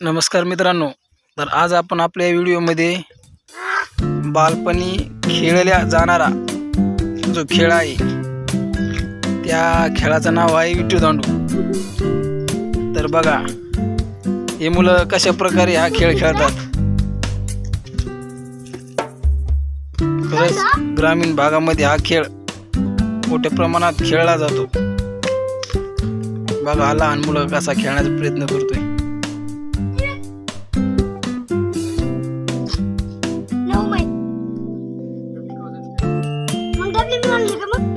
नमस्कार मित्रांनो तर आज आपण आपल्या व्हिडिओमध्ये बालपणी खेळल्या जाणारा जो खेळ आहे त्या खेळाचं नाव आहे विट्टू दांडू. तर बघा हे मुलं कशा प्रकारे हा खेळ खेळतात? खरंच ग्रामीण भागामध्ये हा खेळ मोठ्या प्रमाणात खेळला जातो. बघा हा लहान मुलं कसा खेळण्याचा प्रयत्न करतोय. Açabilir miyim ligimi?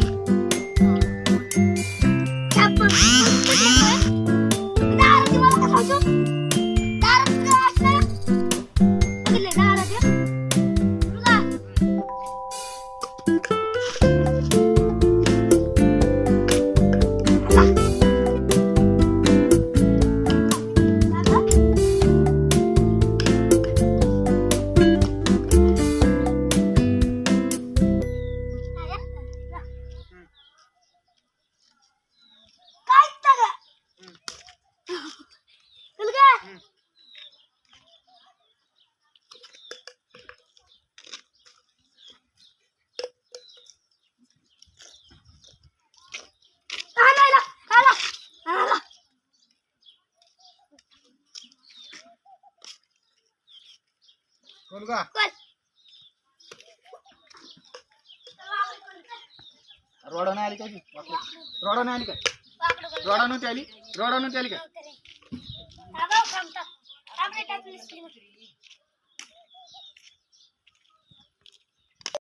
बोल का चल. रोडा नाही आली काय ती? रोडा नाही आली काय वाकडं कर. रोडा नव्हती आली रोडा नव्हती आली काय थांबव, थांब, थांब. थांब रे, टाकली स्क्रीन.